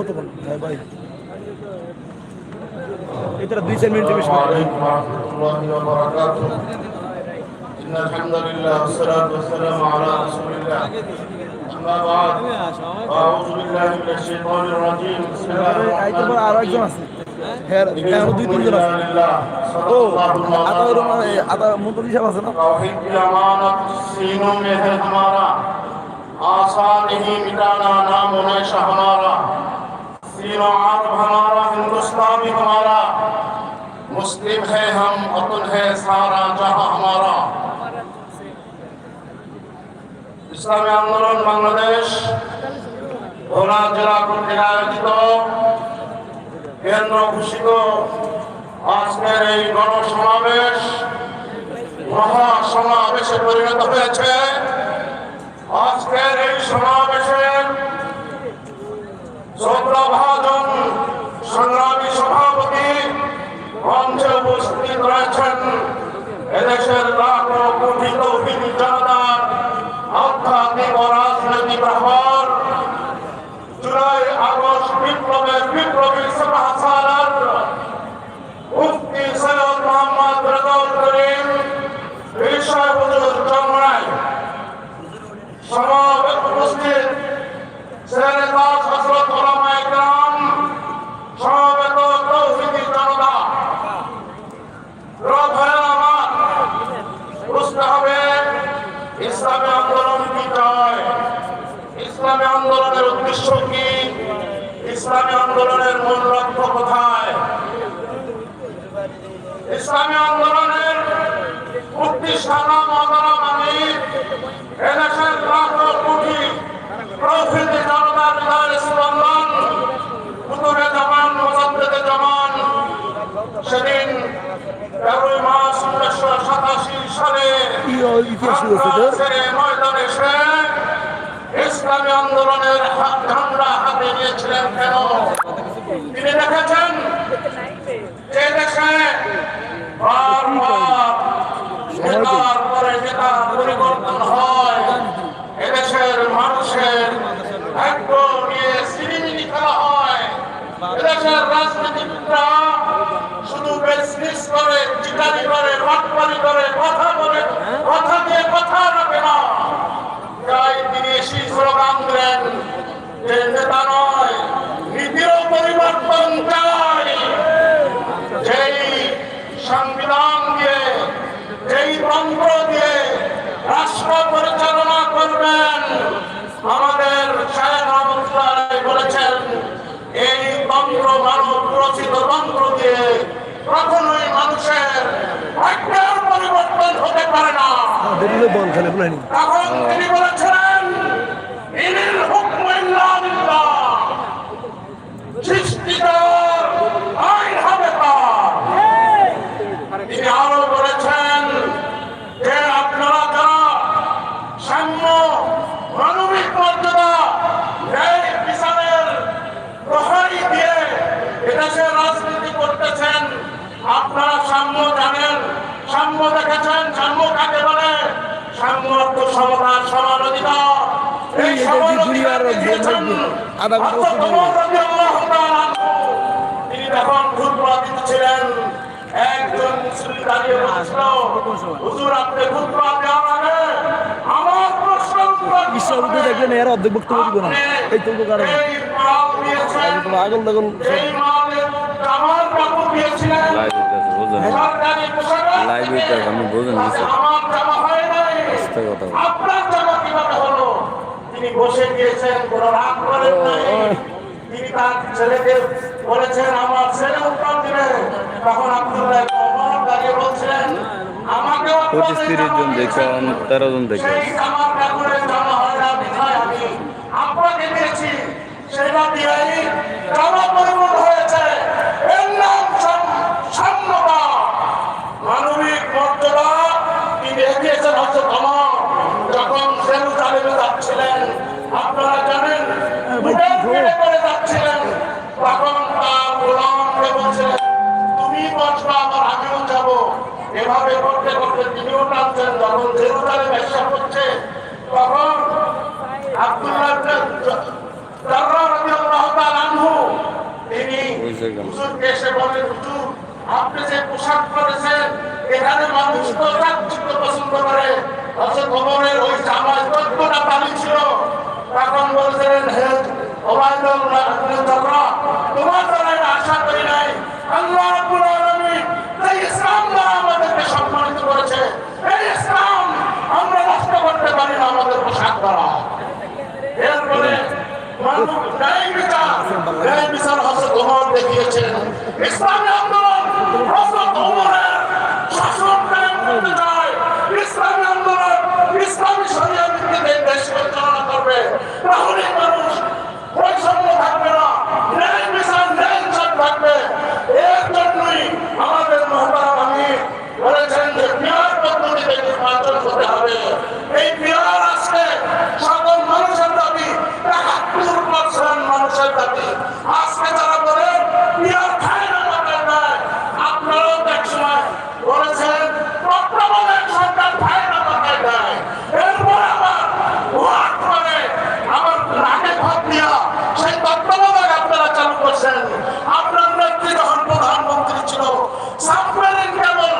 কত ভাই এটা দুই চার মিনিটের বেশি আলহামদুলিল্লাহ والصلاه والسلام على رسول الله اما بعد اعوذ بالله من الشيطان الرجيم بسم الله الرحمن الرحيم হ্যাঁ দুই তিনজন আছে ও আতা আতা মন্ত্রী সাহেব আছে না آسان ہی مٹانا نام انہیں شہمارا हमारा आसान नहीं मिटाना नाम नशा हमारा सीनो आब हमारा हिंदुस्तान भी हमारा मुस्लिम है हम अतुल है सारा जहां हमारा ইসলামী আন্দোলন বাংলাদেশ ভোলা জেলা কর্তৃক আয়োজিত কেন্দ্র ঘোষিত আজকের এই গণসমাবেশ মহাসমাবেশে পরিণত হয়েছে আজকের এই সমাবেশে চৌদ্দভাজন সংগ্রামী সভাপতি মঞ্চে উপস্থিত রয়েছেন এদেশের লাখো কোটি তৌহিদি জনতার আধ্যাত্মিক ও রাজনৈতিক প্রহর জুলাই আগস্ট বিপ্লবের বিপ্লবী সভা সালার মুফতি সৈয়দ মোহাম্মদ রেজাউল করিম বিষয় হুজুর চন্দ্রায় সমাবেশ উপস্থিত শেরে তাজ হযরত ওলামা ইকরাম সমবেত তৌহিদি জনতা রব হয় আমার বুঝতে হবে ইসলামী আন্দোলন কি চায় ইসলামী আন্দোলনের উদ্দেশ্য কি ইসলামী আন্দোলনের মূল লক্ষ্য কোথায় ইসলামী আন্দোলনের প্রতিষ্ঠাতা মহাদারা মানে এদেশের লাখো কোটি প্রকৃতি জনতার হৃদয়ের স্পন্দন কুতুবে জামান মোজাদ্দেদে জামান সেদিন তেরোই মাস উনিশশো সাতাশি সালে কি ইতিহাস ইসলামী আন্দোলনের ঝান্ডা হাতে নিয়েছিলেন কেন? তিনি দেখেছেন যে দেশে নেতার পরে পরিবর্তন হয়। এদেশের মানুষের ভাগ্য নিয়ে সিনেমিনি খেলা হয়। এদেশের রাজনীতিবিদরা বিজনেস করে চিটারি করে বাটপারি করে, কথা বলে, কথা দিয়ে কথা রাখে না। তাই তিনি সেই স্লোগান দিলেন যে নেতা নয় নীতিরও পরিবর্তন চাই। যেই সংবিধান দিয়ে, যেই তন্ত্র দিয়ে রাষ্ট্র পরিচালনা করবেন, আমাদের বলেছেন, এই তন্ত্র মানব রচিত তন্ত্র দিয়ে কখনোই মানুষের ভাগ্যের পরিবর্তন হতে পারে না। তখন তিনি বলেছিলেন ইনিল লিল্লাহ সৃষ্টিকর আইন হবে তার তিনি আরও বলেছেন যে আপনারা যারা সাম্য মানবিক মর্যাদা ন্যায় বিচারের প্রহরী দিয়ে এদেশে রাজনীতি করতেছেন আপনারা সাম্য জানেন সাম্য দেখেছেন সাম্য কাকে বলে? সাম্য অর্থ সমতা সমান অধিকার এই এই সমান দুনিয়ার অধিকার দিয়েছেন আধা ঘণ্টা হযরত বসে ওমর রাদিয়াল্লাহু তাআলা আনহু। তিনি যখন খুতবা দিচ্ছিলেন। একজন মুসলিম দাঁড়িয়ে বলছিল হুজুর আপনি খুতবা দেওয়ার আগে আমার। দেখবেন এর অর্ধেক বক্তব্য দিব না। এই তো কারণে আগল দেখুন লাইভ আমি বোঝেন কিছু আস্তে কথা বল। আপনার জামা কীভাবে হলো? তিনি বসে গিয়েছেন কোনো রাগ করেন নাই। তিনি তার ছেলেকে বলেছেন আমার ছেলে উত্তর দিবে। তখন আব্দুল্লাহ ওমর দাঁড়িয়ে বলছিলেন আমাকেও পঁচিশ তিরিশ জন দেখে তেরো জন দেখে। সেই জামার জামা হয় না বিধায় আমি আপনাকে দিয়েছি। সেটা জামা পরিবর্তন হয়েছে এর নাম সাম- সাম্যতা মানবিক মর্যাদা তিনি দেখিয়েছেন হচ্ছে তোমার যখন জেরুজালেমে যাচ্ছিলেন আপনারা জানেন করে যাচ্ছিলেন তখন তার গোলামকে বলছিলেন তুমি বসবা আবার আমিও যাব। এভাবে করতে করতে তিনিও টানছেন যখন জেরুজালেম এসে করছে তখন আব্দুল্লাহ জাররা রাদিয়াল্লাহু তাআলা আনহু তিনি হুজুরকে এসে বলেন হুজুর আপনি যে পোশাক পরেছেন এখানে মানুষ তো চাকচিক্য পছন্দ করে। অথচ ওই জামায় ছিল। তখন বলছিলেন, হে আশা করি নাই। আল্লাহ রাব্বুল আলামিন এই ইসলাম দ্বারা আমাদেরকে সম্মানিত করেছে। এই ইসলাম আমরা নষ্ট করতে পারি আমাদের পোশাক দেখিয়েছেন। ইসলামী আন্দোলন হজরত ওমরের শাসন কায়েম করতে চায় ইসলামী আন্দোলন ইসলামী শরিয়া ভিত্তিতে দেশ পরিচালনা করবে তাহলে মানুষ বৈষম্য থাকবে না ন্যায় বিচার ন্যায় বিচার থাকবে এর জন্যই আমাদের মহতারাম আমি বলেছেন যে পিয়ার পদ্ধতিতে নির্বাচন হতে হবে এই পিয়ার আজকে সকল মানুষের দাবি একাত্তর পার্সেন্ট মানুষের দাবি আজকে যারা বলে পিয়ার খায় না মাথায় নেয় আপনারাও তো এক সময় বলেছেন তত্ত্বাবধায়ক সরকার খায় না মাথায় নেয় এরপর আবার ভোট করে আবার নাকে ভাত দিয়া সেই তত্ত্বাবধায়ক আপনারা চালু করছেন আপনার নেত্রী যখন প্রধানমন্ত্রী ছিল সাবমেরিন কেবল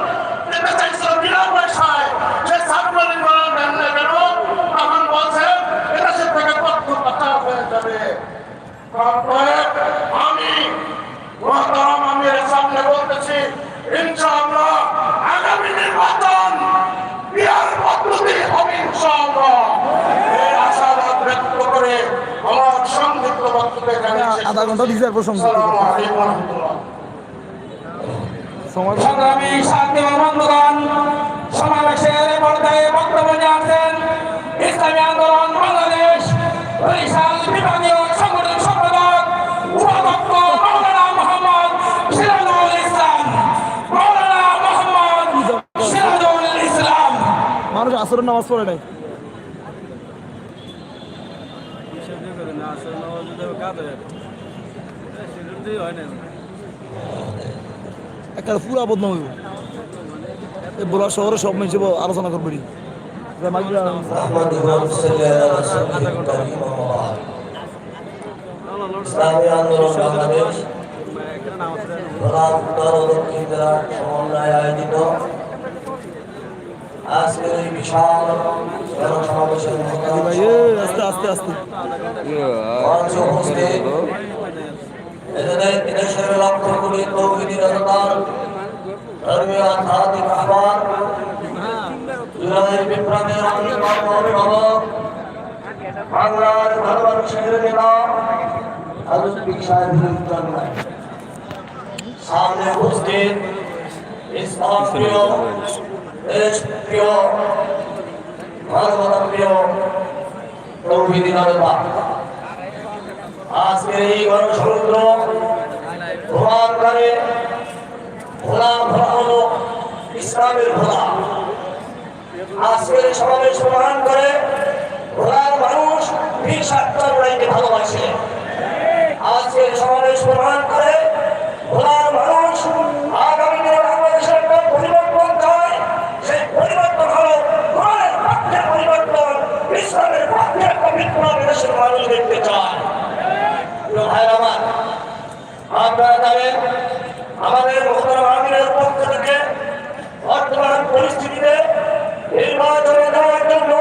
যেতে চাইছিল বিনা পয়সায় সেই সাবমেরিন বানান দেন না কেন তখন বলছেন এদেশের থেকে তথ্য পাচার হয়ে যাবে তারপরে আমি মহতারাম আমি এর সামনে বলতেছি ইনশাআল্লাহ আগামী নির্বাচন বিয়ার পদ্ধতি হবে ইনশাআল্লাহ এই আশাবাদ ব্যক্ত করে আমার সংক্ষিপ্ত বক্তব্য এখানে শেষ আধা ঘণ্টা দিছে এরপর সংযুক্ত আসসালামু করতে আলাইকুম ওয়া রাহমাতুল্লাহ। সময় সংগ্রামী শান্তি ও বন্ধুগণ সমাবেশের পর্দায় বক্তব্য আসেন ইসলামী আন্দোলন বাংলাদেশ বরিশাল বিভাগীয় সংগঠন সম্পাদক উপাধ্যক্ষ মাওলানা মোহাম্মদ সিরাজুল ইসলাম। মাওলানা মোহাম্মদ সিরাজুল ইসলাম। মানুষ আসরের নামাজ পড়ে নাই। একটা পুরা বদনাম হইব এই বোলা শহরে সব মেয়েছে আলোচনা করবে আয়োজিত আজকের এই বিশাল জনসমাবেশের আস্তে আস্তে আস্তে। এদেশের লক্ষ কোটি তৌহিদি জনতার ধর্মীয় আধ্যাত্মিক সামনে উপস্থিত ইসলাম প্রিয়, দেশ প্রিয় মানবতা প্রিয় তৌহিদি জনতা আজকের এই গণসমুদ্র প্রমাণ করে ভোলা ভোলা হলো ইসলামের ভোলা। আজকের সমাবেশ প্রমাণ করে ভোলার মানুষ বীর স্বার্থ লড়াইকে ভালোবাসে। আজকের সমাবেশ প্রমাণ করে ভোলার মানুষ আগামী দিনে বাংলাদেশের একটা পরিবর্তন চায়। সেই পরিবর্তন হলো কোরআনের পক্ষে পরিবর্তন, ইসলামের পক্ষে একটা বিপ্লব দেশের মানুষ দেখতে চায়। প্রিয় আমার। আপনারা জানেন আমাদের মোহতারাম আমিরের পক্ষ থেকে জন্য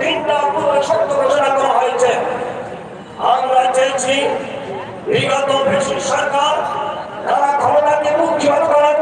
তিনটা পূর্ব করা হয়েছে। আমরা চেয়েছি বিগত বেশি সরকার তারা ক্ষমতাকে মুক্তিবাদ করার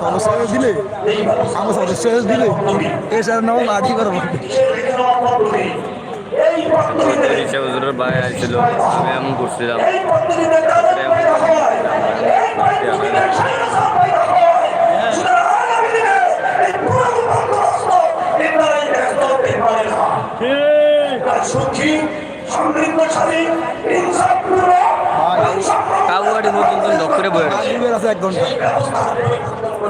সদস্য দিলে আমার সদস্য দিলে এ সার নাম লাঠি করব রিক্সা হুজুরের ভাই আসছিল আমি এমন করছিলাম। সমৃদ্ধশালী কাকুয়াটি পর্যন্ত দক্ষিণে বয়ে মাগরিবের আছে এক ঘণ্টা।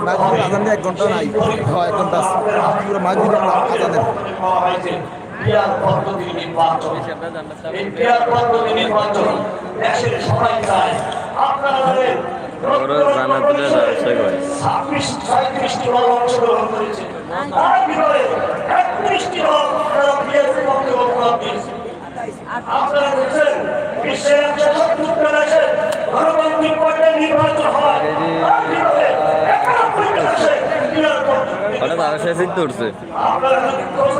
মাগরিবের আজান এক ঘণ্টা নাই। হ্যাঁ এক ঘণ্টা আছে। পুরো মাগরিবের আজানের হওয়া পদ্ধতি নির্বাচন এই পদ্ধতি নির্বাচন দেশের সবাই চায় আপনারা ছাব্বিশ সাঁত্রিশটি দল অংশগ্রহণ করেছে তার ভিতরে একত্রিশটি দল তারা বিএসপি পক্ষে অবদান দিয়েছে আপনারা দেখছেন বিশ্বের একশো সত্তরটা দেশে গণতান্ত্রিক পর্যায়ে নির্বাচন হয় তার ভিতরে একানব্বইটা দেশে পিয়ার পদ্ধতি হঠাৎ আরও শেষ তো উঠছে। আপনারা যদি খোঁজ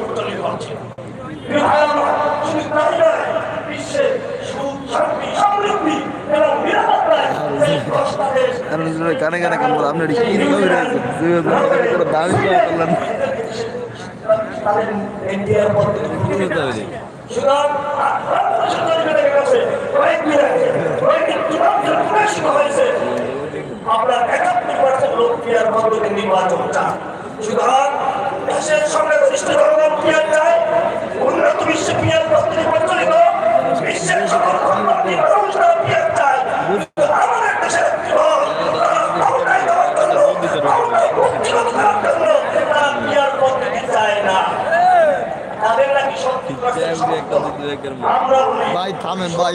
প্রচলিত হচ্ছে প্রিয় ভাই আমার, শুধু তাই নয়, বিশ্বে সুখ, শান্তি, সমৃদ্ধি এবং নিরাপত্তায় এই দশটা দেশ কারণ কানে কানে কান বলে আপনার কি দামি করলেন আপনার একাত্তর পার্সেন্ট লোক পিয়ার পদ্ধতি নির্বাচন চান সুতরাং দেশের সংখ্যাগরিষ্ঠ জনগণ পিয়ার চায় উন্নত বিশ্বে পিয়ার পদ্ধতি ভাই থামেন ভাই।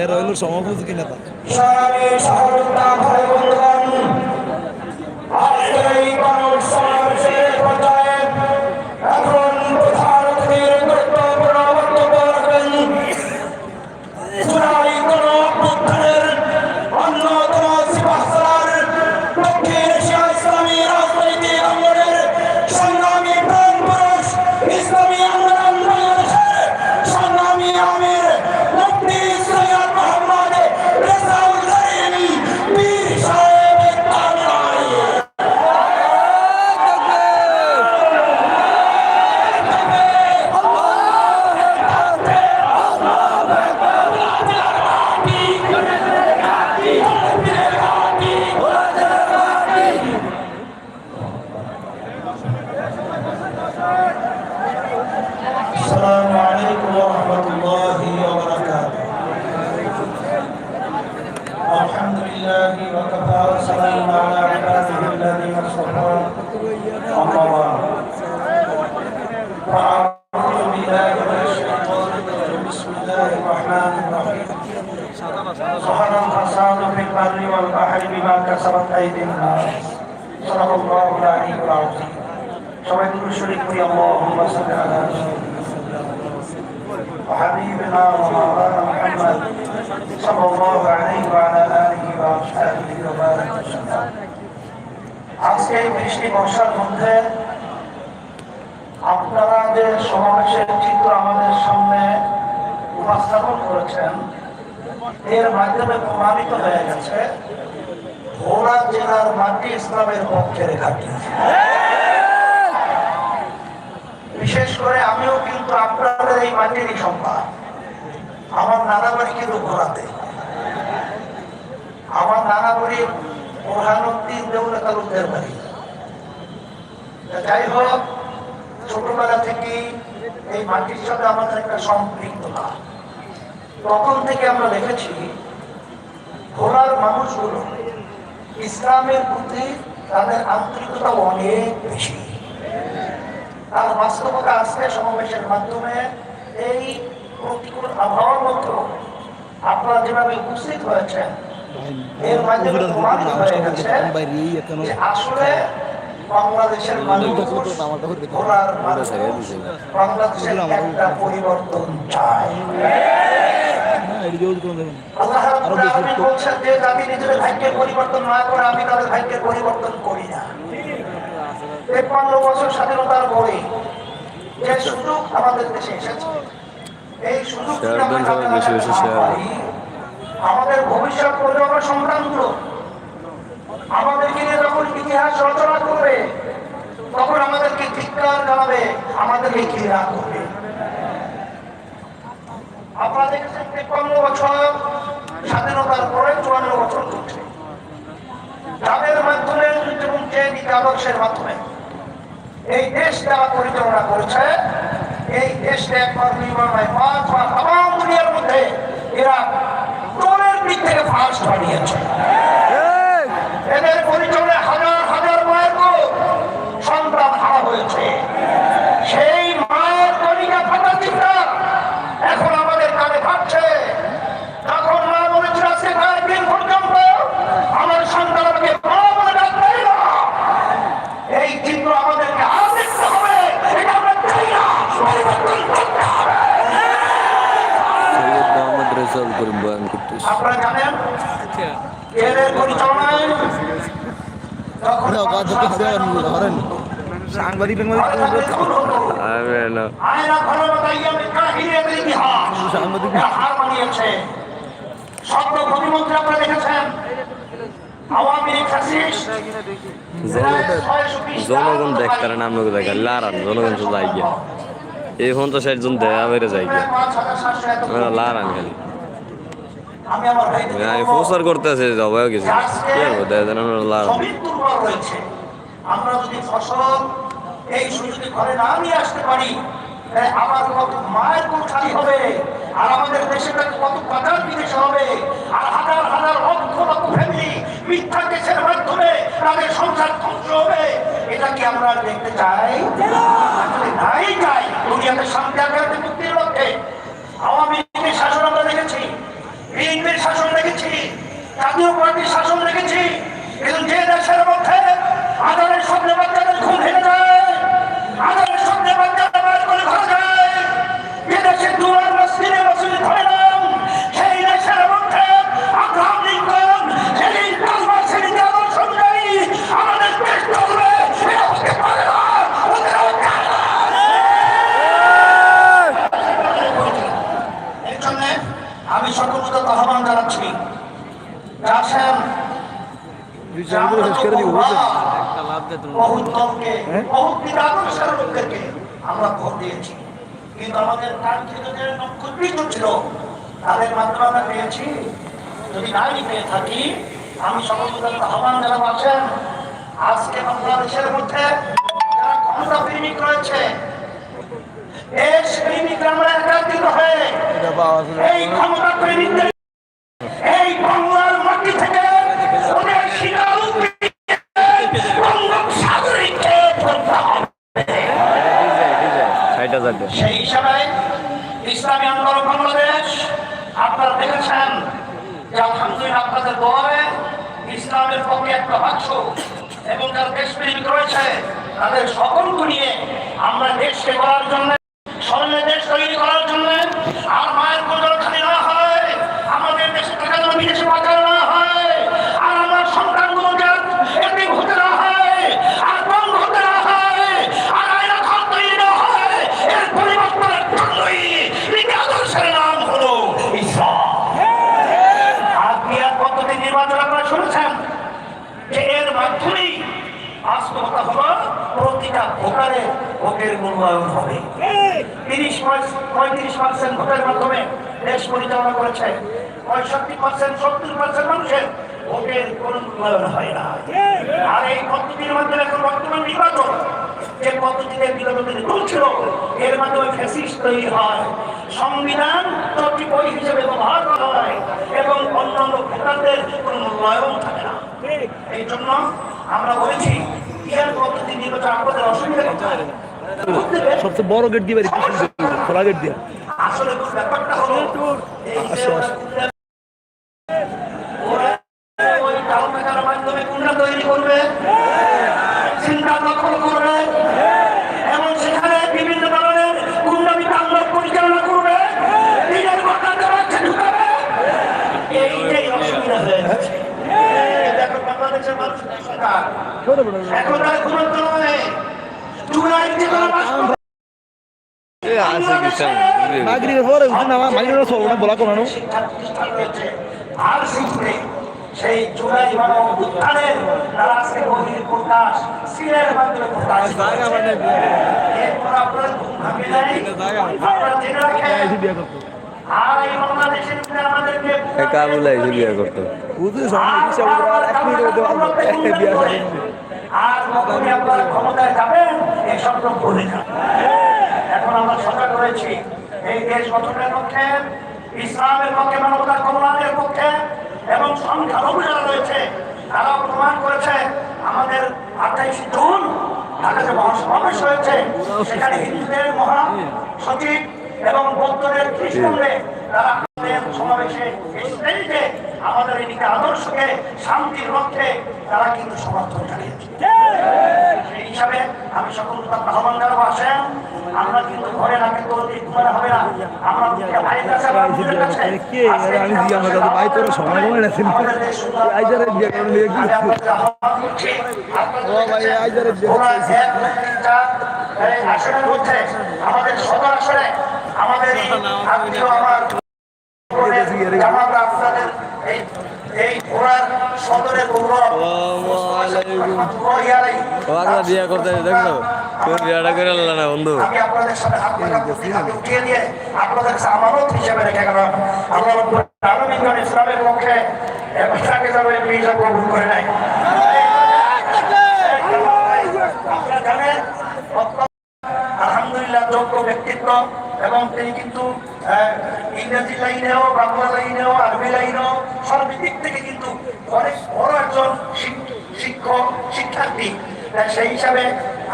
এর হইল সমাপতি কিনা সারাবে كسبت ايدي الناس صدق الله العلي العظيم সবাই দুরূদ শরীফ পড়ি اللهم صل على وحبيبنا ومولانا محمد صلى الله عليه وعلى اله واصحابه وبارك وسلم আজকে এই বৃষ্টি বর্ষার মধ্যে আপনারা যে সমাবেশের চিত্র আমাদের সামনে উপস্থাপন করেছেন এর মাধ্যমে প্রমাণিত হয়ে গেছে ভোলা জেলার মাটি ইসলামের পক্ষের ঘাটি। বিশেষ করে আমিও কিন্তু আপনাদের এই মাটিরই সম্পাদ আমার নানা বাড়ি কিন্তু ঘোরাতে আমার নানা বাড়ি প্রধানমন্ত্রী দেউলা বাড়ি। যাই হোক, ছোটবেলা থেকেই এই মাটির সাথে আমাদের একটা সম্পৃক্ততা। তখন থেকে আমরা দেখেছি ঘোড়ার মানুষগুলো ইসলামের প্রতি তাদের আন্তরিকতা অনেক বেশি। তার বাস্তবতা আজকে সমাবেশের মাধ্যমে এই প্রতিকূল আবহাওয়ার মধ্যে আপনারা যেভাবে উপস্থিত হয়েছেন এর মাধ্যমে প্রমাণিত হয়ে গেছে আসলে বাংলাদেশের মানুষ মানুষ বাংলাদেশের একটা পরিবর্তন চায়। বলছেন যে জাতি নিজেদের ভাগ্যের পরিবর্তন না করে আমি তাদের ভাগ্যের পরিবর্তন করি না। তেপ্পান্ন বছর স্বাধীনতার পরে যে সুযোগ আমাদের দেশে এসেছে এই সুযোগ ভবিষ্যৎ প্রজন্ম সন্তানগুলো আমাদেরকে নিয়ে যখন ইতিহাস রচনা করবে তখন আমাদেরকে ধিক্কার জানাবে আমাদেরকে ঘৃণা করবে। আপনারা দেখেছেন বছর, স্বাধীনতার পরে চুয়ান্ন বছর যাদের মাধ্যমে এবং আদর্শের মাধ্যমে এই দেশ যারা পরিচালনা এই একবার পাঁচ বা তাম দুনিয়ার মধ্যে এরা টোলের দিক থেকে ফার্স্ট বানিয়েছে। এদের পরিচালনায় হাজার হাজার মায়ের সন্তান হারা হয়েছে। সেই মায়ের কলিকা ফাটা চিন্তা এখন আমাদের কানে ভাবছে যখন মা বলেছিল আজকে কয়েকদিন পর্যন্ত আমার সন্তান আমাকে মা বলে ডাকবে না এই চিত্র আমাদেরকে আরও দেখতে হবে এটা আমরা চাই না পরিবর্তন করতে হবে সৈয়দ মোহাম্মদ রেজাল করিম বয়ান করতেছে আপনারা জানেন এদের পরিচালনায় যখন ধরেন সাংবাদিক আমি না আয়না ঘরে বাতাইয়া মিথ্যা হিরিয়াদের ইতিহাস সাংবাদিক এরা জনগণ দেখতে নাম লোক দেখে লারান, জনগণ তো যাই গিয়া। এই তো ষাট জন দেয়া বেড়ে যাই গিয়া। লারান খালি। প্রচার করতে আছে জবাইও কিছু। কি করব? দেয় আমরা লারান। আমরা যদি ফসল, এই সুযোগে ঘরে না নিয়ে আসতে পারি আবার কত মায়ের কোন খালি হবে, আর আমাদের দেশের কত বাজার বিদেশে হবে, আর হাজার হাজার লক্ষ লক্ষ ফ্যামিলি মিথ্যা দেশের মাধ্যমে তাদের সংসার ধ্বংস হবে। এটা কি আমরা দেখতে চাই? নাই চাই। দুনিয়াতে শান্তি আকারে মুক্তির লক্ষ্যে। আওয়ামী লীগের শাসন আমরা দেখেছি, বিএনপির শাসন দেখেছি, জাতীয় পার্টির শাসন দেখেছি, কিন্তু যে দেশের আদারের স্বপ্নে বাচ্চাদের খুন ভেঙে যায়। আদারের স্বপ্নে বাচ্চাদের মার করে ঘরে যায়। যে দেশে দুয়ার মসজিদে মসজিদে ধরে নাম সেই দেশের মধ্যে আব্রাহাম লিঙ্কন সেদিন কালমা সেদিন আদর্শ অনুযায়ী আমাদের দেশ চলবে। এটা হতে পারে না এই জন্যে আমি সকলকে আহ্বান জানাচ্ছি। আমরা তো দলকে, লোকদেরকে আমরা ভোট দিয়েছি। কিন্তু আমাদের কাঙ্ক্ষিত যে নক্ষত্রিত ছিল তাদের মাধ্যমে আমরা পেয়েছি। যদি নাই পেয়ে থাকি আমি সকলকে আহ্বান জানাব আছেন। আজকে বাংলাদেশের মধ্যে যারা ক্ষমতা প্রেমিক রয়েছে দেশ প্রেমিকরা আমরা একাত্রিত হয়ে এই ক্ষমতা প্রেমিকদের এই বাংলার মাটি থেকে ওদের স্বীকারোক্তি বঙ্গোপসাগরীকে ধরতে হবে। ষাট হাজার সেই হিসাবে ইসলামী আন্দোলন বাংলাদেশ আপনারা দেখেছেন যে আলহামদুলিল্লাহ আপনাদের দোয়ারে ইসলামের পক্ষে একটা বাক্স এবং যারা দেশপ্রেমিক রয়েছে তাদের সকলকে নিয়ে আমরা দেশকে করার জন্য স্বর্ণে দেশ তৈরি করার জন্য আর মায়ের কোজল খালি না হয় আমাদের দেশে টাকা যেন বিদেশে পাচার না হয় আর আমার সন্তানগুলোকে এদিক হতে না হয় আর বন্ধ হতে না হয় আর আয়না ঘর তৈরি না হয় এর পরিবর্তনের জন্যই এই আদর্শের নাম হলো ইসলাম আর ক্রিয়ার পদ্ধতি নির্বাচন আপনারা শুনেছেন যে এর মাধ্যমেই বাস্তবতা হলো প্রতিটা ভোটারে মূল্যায়ন হবে। তিরিশ পঁয়ত্রিশ পার্সেন্ট ভোটের মাধ্যমে দেশ পরিচালনা করেছে। পঁয়ষট্টি পার্সেন্ট সত্তর পার্সেন্ট মানুষের ভোটের কোন মূল্যায়ন হয় না। আর এই পদ্ধতির মাধ্যমে এখন বর্তমান নির্বাচন যে পদ্ধতিতে বিরোধী চলছিল এর মাধ্যমে ফ্যাসিস্ট তৈরি হয়। সংবিধান তত্ত্ব বই হিসেবে ব্যবহার করা হয় এবং অন্যান্য ভোটারদের কোনো মূল্যায়ন থাকে না। এই জন্য আমরা বলেছি ইয়ার পদ্ধতি নির্বাচন আপনাদের অসুবিধা। করতে কোথায়? সবচেয়ে বড় গেট দিয়ে বাড়ি খোলা গেট দিয়ে। আসো মূল ব্যাপারটা হলো এই যে ওরা ওই টাল টাকার মাধ্যমে গুন্ডা তৈরি করবে চিন্তা দখল করবে এবং সেখানে বিভিন্ন ধরনের গুন্ডামি তাণ্ডব পরিচালনা করবে নিজের ভোটারদের মধ্যে ঢুকাবে এইটাই অসুবিধা হয়ে যাচ্ছে এই দেখো বাংলাদেশের মানুষের সরকার এখন আর ঘুমন্ত নয় জুলাই যে কোনো রাষ্ট্র এ আছে খ্রিস্টান নাগরিকের পরে উঠে না মাইগ্রেট চলবো না বলা কোনো শিক্ষা প্রতিষ্ঠান রয়েছে আর শিখবে সেই জুলাই মানব উত্থানের তারা আজকে বহির প্রকাশ সিলের মাধ্যমে প্রকাশ বিয়ে। করতো। আর এই বাংলাদেশের ভিতরে আমাদেরকে কাবুল আইসে বিয়ে করতো। বুঝতে হিসাব করে আর এক মিনিটের মধ্যে একটা বিয়ে করে আর কখনই আপনারা ক্ষমতায় যাবেন এই স্বপ্ন ভুলে যান এখন আমরা সজাগ রয়েছি এই দেশ গঠনের পক্ষে ইসলামের পক্ষে মানবতার কল্যাণের পক্ষে এবং সংখ্যালঘু যারা রয়েছে তারাও প্রমাণ করেছে আমাদের আঠাইশ জুন, ঢাকাতে মহাসমাবেশ হয়েছে। সেখানে হিন্দুদের মহা সচিব এবং বৌদ্ধদের খ্রিস্টানদের তারা সমাবেশে আমাদের এই নীতি আদর্শকে শান্তির লক্ষ্যে তারা কিন্তু সমর্থন জানিয়েছে সেই হিসাবে আমি সকল আহ্বান জানাব আসেন আমরা কিন্তু ঘরে রাখে হবে না আমরা ভাইয়ের কাছে আমাদের আমাদের সদর আসনে আমাদের আত্মীয় আমার জামাতরা আপনাদের এই এই ঘোড়ার সদরের গৌরব। বাংলা বিয়ে করতে দেখল তোর বিয়েটা করে আনলা না বন্ধু। আমি আপনাদের সাথে হাত উঠিয়ে দিয়ে আপনাদের আমানত হিসেবে রেখে গেলাম। আল্লাহ রব্বুল ইসলামের পক্ষে এটাকে যেন এই কবুল করে নেয়। আলহামদুলিল্লাহ যোগ্য ব্যক্তিত্ব এবং তিনি কিন্তু ইংরেজি লাইনেও বাংলা লাইনেও আরবি লাইনেও সর্বদিক থেকে কিন্তু অনেক বড় একজন শিক্ষক শিক্ষার্থী সেই হিসাবে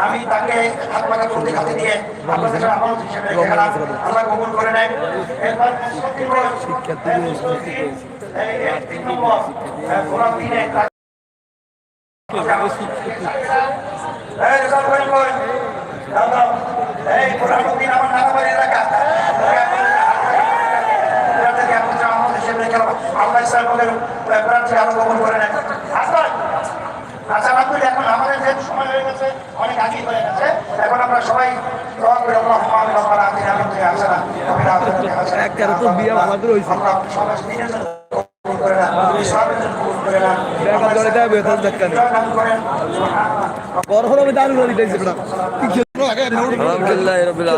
আমি তাকে হাত পাকা প্রতি হাতে দিয়ে আপনাদের কাছে আমানত হিসেবে আল্লাহ কবুল করে নেয় এরপর তিন নম্বর দিনে এই রেজাল্ট করেন কই? দাও, দাও। এই গোলাপউদ্দিন আমার এলাকা। আপনাদেরকে একত্রে আমাদের হিসেবে রেখে গেলাম। প্রার্থী আরও কবুল করে নেন। আসবাই? আচ্ছা এখন আমাদের যে সময় হয়ে গেছে অনেক আগেই হয়ে গেছে এখন আমরা সবাই করে কি আলহামদুলিল্লাহ রবিল